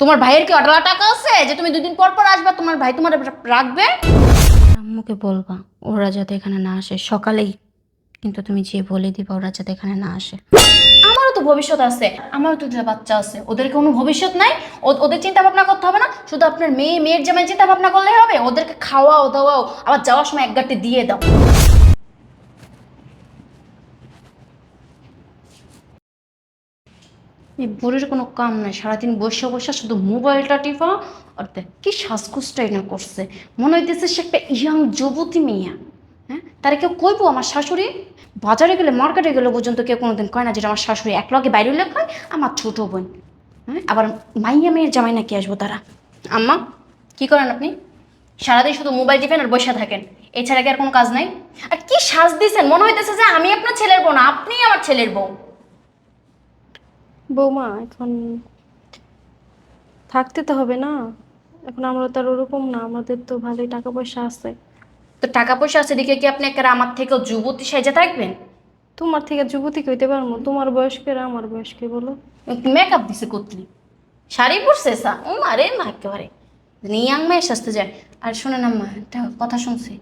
তোমার ভাইয়ের কি অডালা টাকা আছে যে তুমি দুদিন পর পর আসবা? তোমার ভাই তোমার রাখবে? আম্মুকে বলবা ওরা যাতে এখানে না আসে। সকালেই কিন্তু তুমি যে বলে দিবা ওরা যাতে এখানে না আসে। আমারও তো ভবিষ্যৎ আছে। আমারও তো দুটো বাচ্চা আছে। ওদের কোনো ভবিষ্যৎ নাই? ওদের চিন্তা ভাবনা করতে হবে না? শুধু আপনার মেয়ে মেয়ের জামাই চিন্তা ভাবনা করলে হবে? ওদেরকে খাওয়াও দাওয়াও আবার যাওয়ার সময় এক গাঁটে দিয়ে দাও। এই বুড়ির কোনো কাম নাই, সারাদিন বসে বসে শুধু মোবাইলটা টিপা আর কি শ্বাসকষ্টই না করছে। মনে হইতেছে সে একটা ইয়াং যুবতী মেয়া। হ্যাঁ? তারা কেউ কইবো আমার শাশুড়ি? বাজারে গেলে, মার্কেটে গেলে পর্যন্ত কেউ কোনোদিন কয় না যেটা আমার শাশুড়ি এক লগে বাইরে উল্লেখ হয় আমার ছোটো বোন। হ্যাঁ? আবার মাইয়া মেয়ের জামাই নাকি আসব তারা। আম্মা, কি করেন আপনি? সারাদিন শুধু মোবাইল টিপেন আর বসে থাকেন। এছাড়া কি আর কোনো কাজ নাই? আর কি সাজ দিয়েছেন মনে হইতেছে যে আমি আপনার ছেলের বউ না, আপনিই আমার ছেলের বউ। বৌমা এখন থাকতে তো হবে না। এখন আমরা তো আর ওরকম না আমাদের তো ভালোই টাকা পয়সা আছে। তো টাকা পয়সা আছে দিকে কি আপনি একটা আমার থেকেও যুবতী সেজে থাকবেন? তোমার থেকে যুবতী কইতে পারব তোমার বয়স্কের আমার বয়স্কে বলো? মেকআপ দিছে কতলি? শাড়ি পরছে সা? ও আরে মা একেবারে। নিয়াং মেয়ে সাজতে যায়। আর শোনেন আম্মা একটা কথা শুনছি।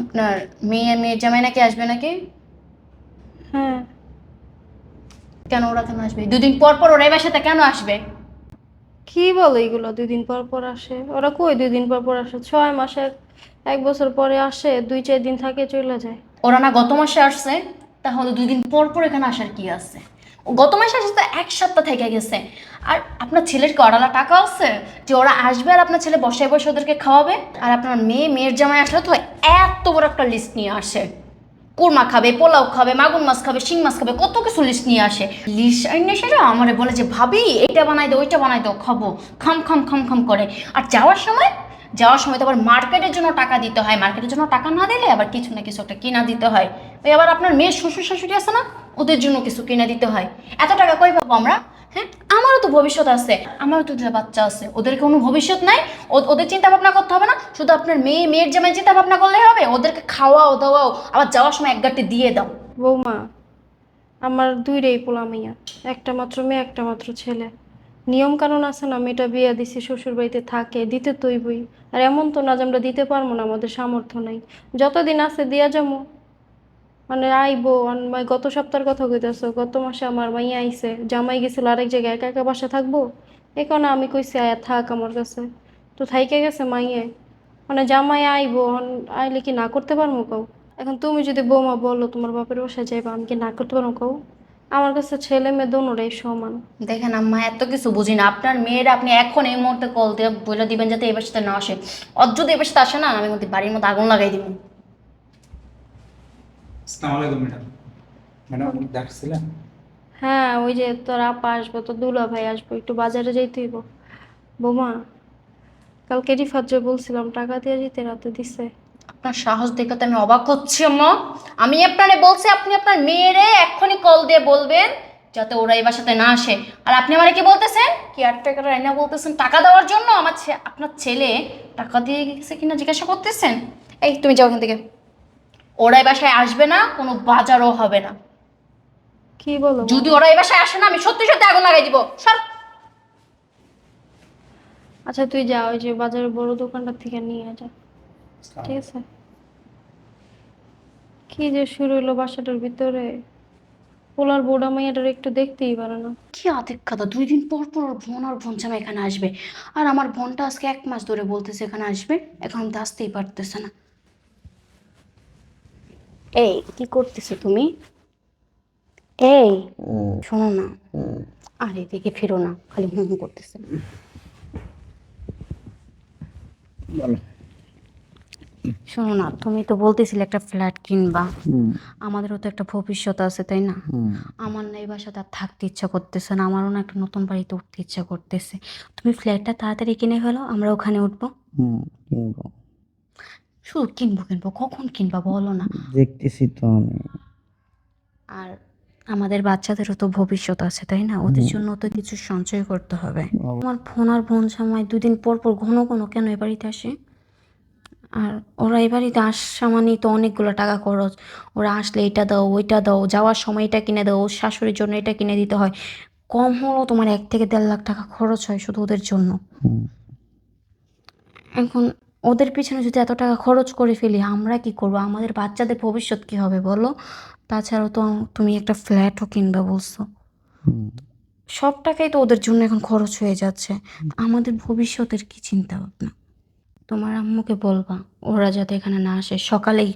আপনার মেয়ে মেয়ের জামাই নাকি আসবে নাকি? হ্যাঁ। কেন ওরা কেন আসবে? দুদিন পর পর ওরা এবার সাথে কেন আসবে? কি বলো এগুলো? দুই দিন পর পর আসে। ওরা কই দুই দিন পর পর আসে? ছয় মাসে এক বছর পরে আসে দুই চার দিন থাকে চলে যায়। ওরা না গত মাসে আসছে তাহলে দুই দিন পর পর এখানে আসার কি আছে? গত মাসে আসছে তো এক সপ্তাহ থেকে গেছে। আর আপনার ছেলের কি অডালা টাকা আছে? যে ওরা আসবে আর আপনার ছেলে বসে বসে ওদেরকে খাওয়াবে? আর আপনার মেয়ে মেয়ের জামাই আসলে তো এত বড় একটা লিস্ট নিয়ে আসে। কোরমা খাবে, পোলাও খাবে, মাগুর মাছ খাবে, শিং মাছ খাবে, কত কিছু লিস্ট নিয়ে আসে। লিস্ট এনে সেটা আমারে বলে যে, ভাবি, এইটা বানাই দাও, ওইটা বানাই দাও, খাব। খাম খাম খাম খাম করে। আর যাওয়ার সময় যাওয়ার সময় তো আবার মার্কেটের জন্য টাকা দিতে হয়। মার্কেটের জন্য টাকা না দিলে আবার কিছু না কিছু একটা কিনা দিতে হয়। ওই আবার আপনার মেয়ের শ্বশুর শাশুড়ি আছে না, ওদের জন্য কিছু কিনে দিতে হয়। এত টাকা কই পাবো আমরা? হ্যাঁ আমারও তো ভবিষ্যৎ আছে। আমারও তো দুটো বাচ্চা আছে। ওদের কোনো ভবিষ্যৎ নাই। ওদের চিন্তা ভাবনা করতে হবে না। শুধু আপনার মেয়ে, মেয়ের জামাই চিন্তা ভাবনা করলে হবে। ওদেরকে খাওয়াও, দাওয়াও, আবার যাওয়ার সময় এক গাঁটে দিয়ে দাও। বৌমা, আমার দুইটাই পোলা মেয়া। একটা মাত্র মেয়ে, একটা মাত্র ছেলে। নিয়ম কানুন আছে না, মেয়েটা বিয়ে দিছি, শ্বশুর বাড়িতে থাকে, দিতে তৈবই। আর এমন তো না যে আমরা দিতে পারব না, আমাদের সামর্থ্য নাই। যতদিন আছে, দিয়া যাব মানে আইবো মাই গত সপ্তাহের কথা কইতেছো, গত মাসে আমার মাইয়া আইছে, জামাই গেছিল আরেক জায়গায়, একা একা বাসা থাকব? এ কারণে আমি কইছি, আয়া থাক আমার কাছে। তো থাইকে গেছে মাইয়ে। মানে জামাই আইবো আইলে কি না করতে পারব কাউ এখন তুমি যদি বৌমা বলো, তোমার বাপের বাসায় যাইবা, আমি কি না করতে পারব কাউ আমার কাছে ছেলে মেয়ে দোনোটাই সমান। দেখেন আম্মা, এত কিছু বুঝি না। আপনার মেয়েরা আপনি এখন এই মুহূর্তে কল দিয়ে বলে দিবেন যাতে এবার সাথে না আসে। অত যদি এবার সাথে আসে না, আমি মধ্যে বাড়ির মধ্যে আগুন লাগাই দিব। আসসালামু আলাইকুম ম্যাডাম ম্যাডাম আপনি ডাকছিলেন? হ্যাঁ ওই যে তোর আপা আসব তো দুলা ভাই আসব একটু বাজারে যাইতে হইব। বৌমা কালকে রিফাত বলছিলাম টাকা দিয়ে যেতে রাতে দিছে। আপনার সাহস দেখে তো আমি অবাক হচ্ছি আম্মা। আমি আপনারে বলছি আপনি আপনার মেয়েরে এক্ষুনি কল দিয়ে বলবেন যাতে ওরা এবার সাথে না আসে। আর আপনি আমারে কি বলতেছেন? কি আর টাকা রাইনা বলতেছেন টাকা দেওয়ার জন্য আমার ছে- আপনার ছেলে টাকা দিয়ে গেছে কিনা জিজ্ঞাসা করতেছেন? এই তুমি যাও এখান থেকে। ওরা এই বাসায় আসবে না কোনো বাজারও হবে না। কি বলো? যদি ওরা এই বাসায় আসে না আমি সত্যি সত্যি আগুন লাগাই দিব। সর। আচ্ছা তুই যা ওই যে বাজারের বড় দোকানটার থেকে নিয়ে যা। ঠিক আছে। কি যে শুরু হলো বাসাটার ভিতরে। পোলার বোর্ডা মাইয়াটার একটু দেখতেই পারে না। কি আধিক্যতা দুই দিন পর পর ওর বোন আর বোন জামা এখানে আসবে। আর আমার বোনটা আজকে এক মাস ধরে বলতেছে এখানে আসবে এখন আমি তো আসতেই পারতেছে না। এই কি করতেছো তুমি? এই শোনো না। আর এদিকে ফেরো না খালি হুম হুম করতেছে। শোনো না তুমি তো বলতেছিলে একটা ফ্ল্যাট কিনবা। আমাদেরও তো একটা ভবিষ্যৎ আছে তাই না? আমার না এই বাসাতে আর থাকতে ইচ্ছা করতেছে না আমারও না একটা নতুন বাড়িতে উঠতে ইচ্ছা করতেছে। তুমি ফ্ল্যাটটা তাড়াতাড়ি কিনে ফেলো আমরা ওখানে উঠবো। হুম কিনবো। শুধু কিনবো কিনবো কখন কিনবা বলো না। দেখতেছি তো আমি। আর আমাদের বাচ্চাদেরও তো ভবিষ্যৎ আছে তাই না? ওদের জন্য তো কিছু সঞ্চয় করতে হবে। আমার ফোন আর বোন সময় দুদিন পর পর ঘন ঘন কেন এ বাড়িতে আসে? আর ওরা এ বাড়িতে আসা মানেই তো অনেকগুলো টাকা খরচ। ওরা আসলে এটা দাও ওইটা দাও যাওয়ার সময় এটা কিনে দাও ওর শাশুড়ির জন্য এটা কিনে দিতে হয়। কম হলেও তোমার এক থেকে দেড় লাখ টাকা খরচ হয় শুধু ওদের জন্য। এখন ওদের পিছনে যদি এত টাকা খরচ করে ফেলি আমরা কি করব? আমাদের বাচ্চাদের ভবিষ্যৎ কি হবে বলো? তাছাড়াও তো তুমি একটা ফ্ল্যাটও কিনবে বলছো। সব টাকাই তো ওদের জন্য এখন খরচ হয়ে যাচ্ছে। আমাদের ভবিষ্যতের কি চিন্তা ভাবনা? তোমার আম্মুকে বলবা ওরা যাতে এখানে না আসে। সকালেই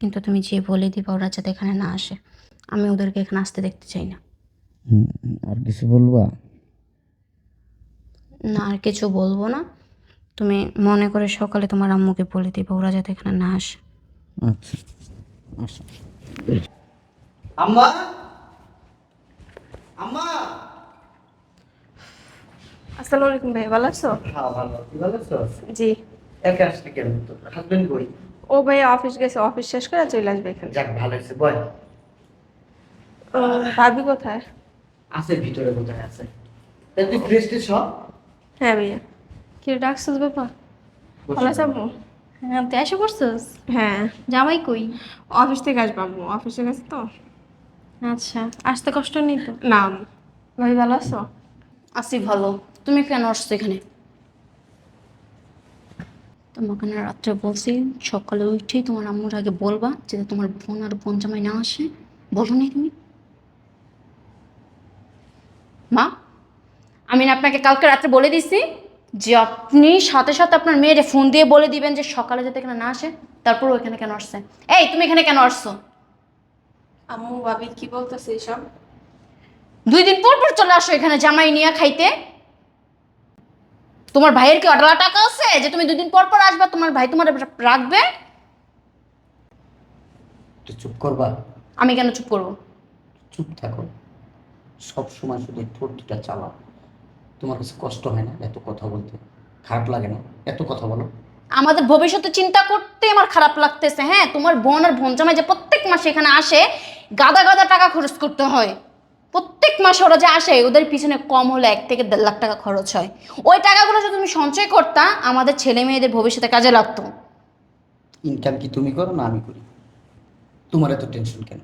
কিন্তু তুমি যে বলে দিবা ওরা যাতে এখানে না আসে। আমি ওদেরকে এখানে আসতে দেখতে চাই না। আর কিছু বলবা? না আর কিছু বলব না। তুমি মনে করে সকালে তোমার আম্মুকে বলে দিবা ওরা যাতে এখানে না আসে। আচ্ছা। আম্মা? আম্মা? আসসালামু আলাইকুম ভাই ভালো আছো? হ্যাঁ ভালো। ভালো আছিস জি। একা আসলে কেন হাজবেন্ড কই? ও ভাই অফিস গেছে অফিস শেষ করে চলে আসবে এখানে। যাক ভালো আছে বয়। ভাবি কোথায়? আছে ভিতরে কোথায় আছে? তুই ফ্রেশ হ্যাঁ ভাইয়া। কি ডাকছিস বাবা? ভালো আছে হ্যাঁ তুই এসে পড়ছিস? হ্যাঁ। জামাই কই? অফিস থেকে আসব আম্মু অফিসে গেছে তো। আচ্ছা আসতে কষ্ট নেই তো? না। ভাই ভালো আছো? আসি ভালো। তুমি কেন আসছো এখানে? তোমাকে না রাত্রে বলছি সকালে উঠেই তোমার আম্মুর আগে বলবা যাতে তোমার বোন আর বোন জামাই না আসে। বলো নি তুমি। মা আমি না আপনাকে কালকে রাত্রে বলে দিছি যে আপনি সাথে সাথে আপনার মেয়েরে ফোন দিয়ে বলে দিবেন যে সকালে যাতে এখানে না আসে তারপর ও এখানে কেন আসছে? এই তুমি এখানে কেন আসছো? আম্মু ভাবি কি বলতেছে এসব? দুই দিন পর পর চলে আসো এখানে জামাই নিয়ে খাইতে। তোমার ভাইয়ের কি অডালা টাকা আছে যে তুমি দুই দিন পর পর আসবা? তোমার ভাই তোমার রাখবে? তুই চুপ করবা? আমি কেন চুপ করব? চুপ থাকো। সব সময় শুধু ঠোঁট দুটা চালাও। তোমার কাছে কষ্ট হয় না? এত কথা বলতে। খারাপ লাগে না? এত কথা বলো। আমাদের ভবিষ্যতে চিন্তা করতে আমার খারাপ লাগতেছে হ্যাঁ? তোমার বোন আর বোন জামাই যে প্রত্যেক মাসে এখানে আসে গাদা গাদা টাকা খরচ করতে হয়। প্রত্যেক মাসে ওরা যে আসে ওদের পিছনে কম হলে এক থেকে দেড় লাখ টাকা খরচ হয়। ওই টাকাগুলো যদি তুমি সঞ্চয় করতা আমাদের ছেলে মেয়েদের ভবিষ্যতে কাজে লাগতো। ইনকাম কি তুমি করো না আমি করি? তোমার এত টেনশন কেন?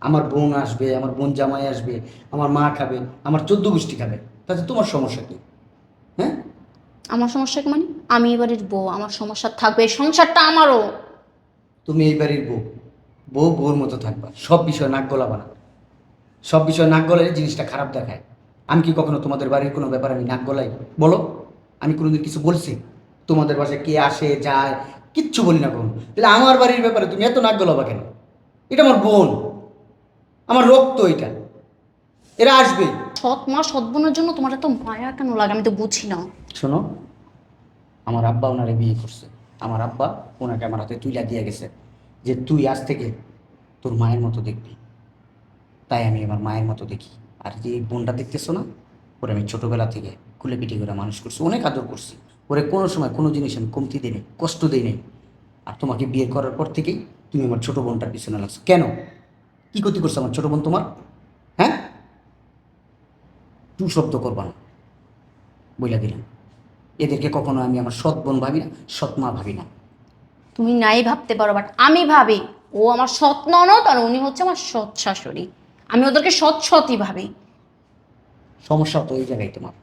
আমার বোন আসবে আমার বোন জামাই আসবে আমার মা খাবে আমার চোদ্দ গোষ্ঠী খাবে। তাতে তোমার সমস্যা কি? হ্যাঁ? আমার সমস্যা কি মানে? আমি এই বাড়ির বউ আমার সমস্যা থাকবে এই সংসারটা আমারও। তুমি এই বাড়ির বউ বউ বউর মতো থাকবা সব বিষয় নাক গলাবা না। সব বিষয় নাক গলালে জিনিসটা খারাপ দেখায়। আমি কি কখনো তোমাদের বাড়ির কোনো ব্যাপার আমি নাক গলাই? বলো আমি কোনোদিন কিছু বলছি? তোমাদের বাসায় কে আসে যায় কিচ্ছু বলি না কখনো। তাহলে আমার বাড়ির ব্যাপারে তুমি এত নাক গলাবা কেন? এটা আমার বোন আমার রক্ত এটা। এরা আসবে। সৎ মা, সৎ বোনের জন্য তোমার এত মায়া কেন লাগে? আমি তো বুঝি না। শোনো, আমার আব্বা ওনারে বিয়ে করছে। আমার আব্বা ওনাকে আমার হাতে তুইলা দিয়ে গেছে যে তুই আজ থেকে তোর মায়ের মতো দেখবি। তাই আমি আমার মায়ের মতো দেখি। আর যে বোনটা দেখতেছো না, ওরে আমি ছোটোবেলা থেকে কুলে পিঠে করে মানুষ করছি, অনেক আদর করছি। ওরে কোনো সময় কোনো জিনিস আমি কমতি দিই কষ্ট দিই নাই। আর তোমাকে বিয়ে করার পর থেকেই তুমি আমার ছোটো বোনটার পিছনে লাগছো। কেন? কী ক্ষতি করছ আমার ছোটো বোন তোমার? টু শব্দ করবা না। বইলা দিলাম। এদেরকে কখনো আমি আমার সৎ বোন ভাবি না সৎ মা ভাবি না। তুমি নাই ভাবতে পারো বাট আমি ভাবি ও আমার সৎ ননদ আর উনি হচ্ছে আমার সৎ শাশুড়ি। আমি ওদেরকে সৎ সৎই ভাবি। সমস্যা তো ওই জায়গায় তোমার।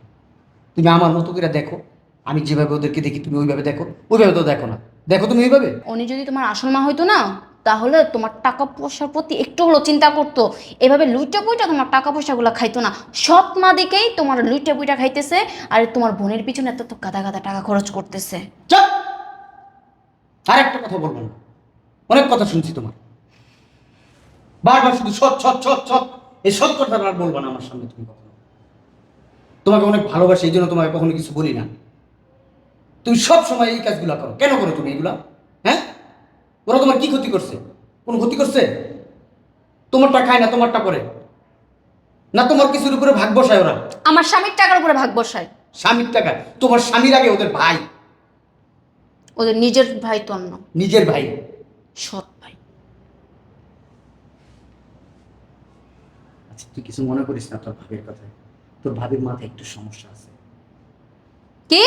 তুমি আমার মতো করে দেখো আমি যেভাবে ওদেরকে দেখি তুমি ওইভাবে দেখো ওইভাবে তো দেখো না। দেখো তুমি ওইভাবে? উনি যদি তোমার আসল মা হইতো না তাহলে তোমার টাকা পয়সার প্রতি একটু হলো চিন্তা করতো। এভাবে লুইটা পুইটা তোমার টাকা পয়সাগুলো খাইতো না। সৎ মা দিকেই তোমার লুইটা পুইটা খাইতেছে আর তোমার বোনের পিছনে এত তো গাদা গাদা টাকা খরচ করতেছে। আর একটা কথা বলব না। অনেক কথা শুনছি তোমার। বারবার শুধু সৎ সৎ সৎ সৎ। এই সৎ কথা আর বলব না আমার সামনে তুমি কখনো। তোমাকে অনেক ভালোবাসি, এই জন্য তোমাকে কখনো কিছু বলি না। তুমি সব সময় এই কাজগুলো করো। কেন করো তুমি এগুলা? ওরা তোমার কি ক্ষতি করছে? কোনো ক্ষতি করছে? তোমারটা খায় না তোমারটা করে না তোমার কিছুর উপরে ভাগ বসায় ওরা। আমার স্বামীর টাকার উপরে ভাগ বসায়। স্বামীর টাকা? তোমার স্বামীর আগে ওদের ভাই। ওদের নিজের ভাই তো অন্য। নিজের ভাই। সৎ ভাই। আচ্ছা তুই কিছু মনে করিস না তোর ভাবির কথায়? তোর ভাবির মাথায় একটু সমস্যা আছে। কি?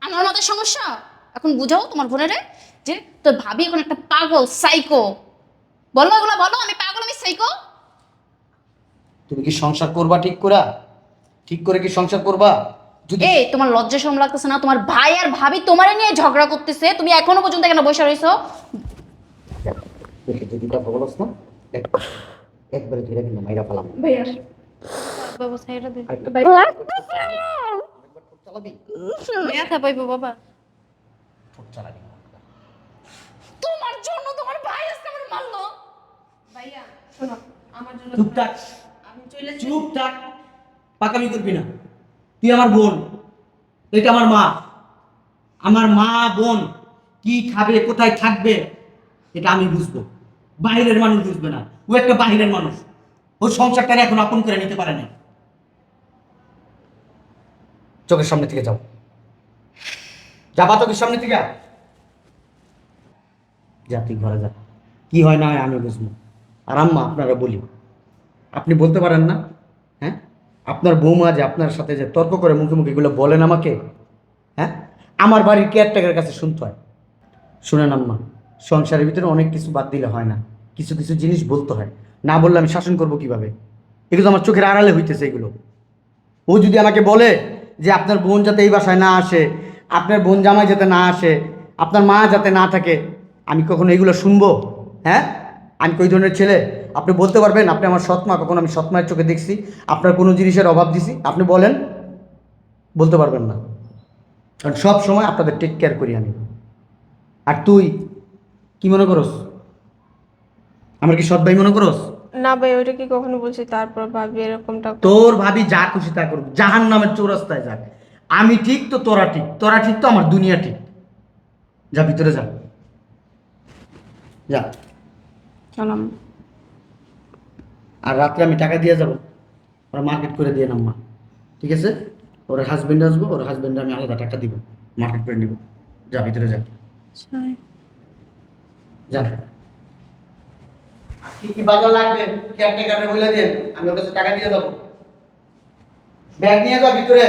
আমার মতো সমস্যা? এখন বুঝাও তোমার বোনেরে যে তোর ভাবি এখন একটা পাগল সাইকো বলো এগুলো বলো আমি পাগল আমি সাইকো তুমি কি সংসার করবা ঠিক করা ঠিক করে কি সংসার করবা? এই তোমার লজ্জা শরম লাগতেছে না? তোমার ভাই আর ভাবি তোমারে নিয়ে ঝগড়া করতেছে। তুমি এখনও পর্যন্ত এখানে বসে রইছো। দেখে যদি কথা বলছ না। একবারে ধরে কিন্তু মাইরা ফেলাম। ভাইয়া। বাবা সাইরা দে। আরেকটা চালাবি। ব্যথা পাইবো বাবা। ঠোঁট চালাবি না। তোমার জন্য তোমার ভাই আজকে আমার মারলো। ভাইয়া শোনো আমার জন্য চুপ থাক। আমি চলে চুপ থাক। পাকামি করবি না। তুই আমার বোন। এটা আমার মা। আমার মা বোন কি খাবে কোথায় থাকবে এটা আমি বুঝব। বাইরের মানুষ বুঝবে না। ও একটা বাইরের মানুষ। ও সংসারটারে এখন আপন করে নিতে পারে না চোখের সামনে থেকে যাও। যাবা সামনে থেকে? যা, তুই ঘরে যা। কি হয় না হয় আমি বুঝব। আর আম্মা, আপনারা বলি। আপনি বলতে পারেন না হ্যাঁ? আপনার বৌমা যে আপনার সাথে যে তর্ক করে মুখে মুখে এগুলো বলেন আমাকে হ্যাঁ? আমার বাড়ির কেয়ারটেকারের কাছে শুনতে হয়। শুনেন আম্মা, সংসারের ভিতরে অনেক কিছু বাদ দিলে হয় না। কিছু কিছু জিনিস বলতে হয়। না বললে আমি শাসন করব কীভাবে? এগুলো আমার চোখের আড়ালে হইতেছে এগুলো। ও যদি আমাকে বলে যে আপনার বোন যাতে এই বাসায় না আসে আপনার বোন জামাই যাতে না আসে আপনার মা যাতে না থাকে আমি কখনো এগুলো শুনব? হ্যাঁ? আমি কই ধরনের ছেলে? আপনি বলতে পারবেন আপনি আমার সৎমা কখনো আমি সৎমায়ের চোখে দেখছি আপনার কোনো জিনিসের অভাব দিছি? আপনি বলেন বলতে পারবেন না। কারণ সব সময় আপনাদের টেক কেয়ার করি আমি। আর তুই কি মনে করস? আমার কি সৎ ভাই মনে করস? না ভাই ওইটা কি কখনো বলছি? তারপর ভাবি এরকমটা তোর ভাবি যা খুশি তা করুক জাহান নামের চৌরাস্তায় যাক। আমি ঠিক তো তোরা ঠিক? তোরা ঠিক তো আমার দুনিয়া ঠিক? যা ভিতরে যা। যা। চলাম আর রাত্রে আমি টাকা দিয়ে যাব। ওরা মার্কেট করে দিয়ে নাম্মা ঠিক আছে? ওর হাজবেন্ড আসব ওর হাজবেন্ডে আমি আলাদা টাকা দিব। মার্কেট করে নিব। যা ভিতরে যা। যা। কি কি বাজার লাগবে? কেয়ারটেকারে বলে দেন আমি ওর কাছে টাকা দিয়ে দেবো ব্যাগ নিয়ে যাও ভিতরে।